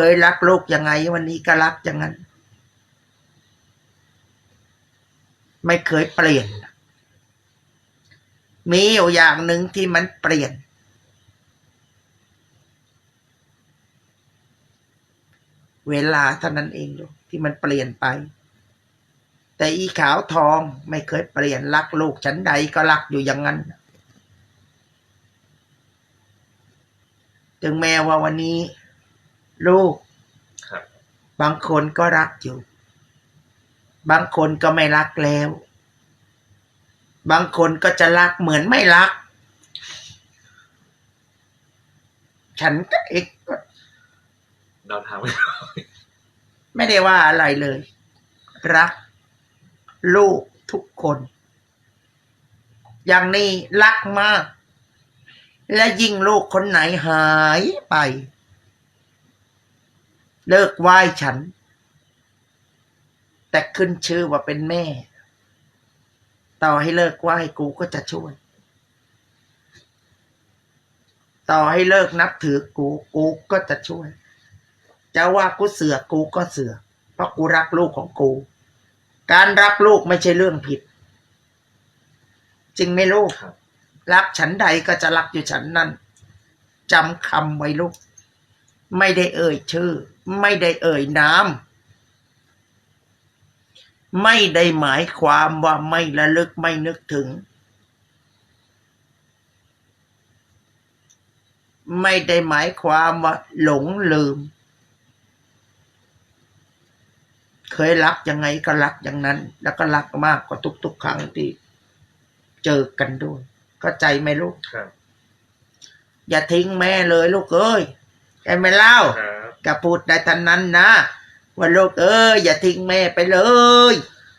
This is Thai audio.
เคยรักลูกยังไง วันนี้ก็รักอย่างนั้น ไม่เคยเปลี่ยน มีอยู่อย่างหนึ่งที่มันเปลี่ยน เวลาเท่านั้นเองลูกที่มันเปลี่ยนไป แต่อีขาวทองไม่เคยเปลี่ยนรักลูกฉันใดก็รักอยู่อย่างนั้นถึงแม้ว่าวันนี้ ลูกครับบางคนก็รักอยู่ บางคนก็ไม่รักแล้ว บางคนก็จะรักเหมือนไม่รัก ฉันก็เอกก็เดาทางไม่ไม่ได้ว่าอะไรเลย รัก ลูกทุกคน อย่างนี้รักมาก และยิ่งลูกคนไหนหายไป เลิกไหว้ฉัน แต่ขึ้นชื่อว่าเป็นแม่ ต่อให้เลิกไหว้กูก็จะช่วย ต่อให้เลิกนับถือกูกูก็จะช่วย จะว่ากูเสือกกูก็เสือกเพราะกูรักลูกของกู การรักลูกไม่ใช่เรื่องผิด จริงไหมลูกครับรักฉันใดก็จะรักอยู่ฉันนั้นจำคำไว้ลูก ไม่ได้เอ่ยชื่อ ไม่ได้เอ่ยนามไม่ได้หมายความว่าไม่ระลึกไม่นึกถึง ไม่ได้หมายความว่าหลงลืม เคยรักยังไงก็รักอย่างนั้น แล้วก็รักมากกว่าทุกๆครั้งที่เจอกันด้วยเข้าใจไหมลูกครับอย่าทิ้งแม่เลยลูกเอ้ยใช่ไหมเล่า ครับ ก็พูดได้ทันนั้นนะ ว่าลูกเอ้ยอย่าทิ้งแม่ไปเลยค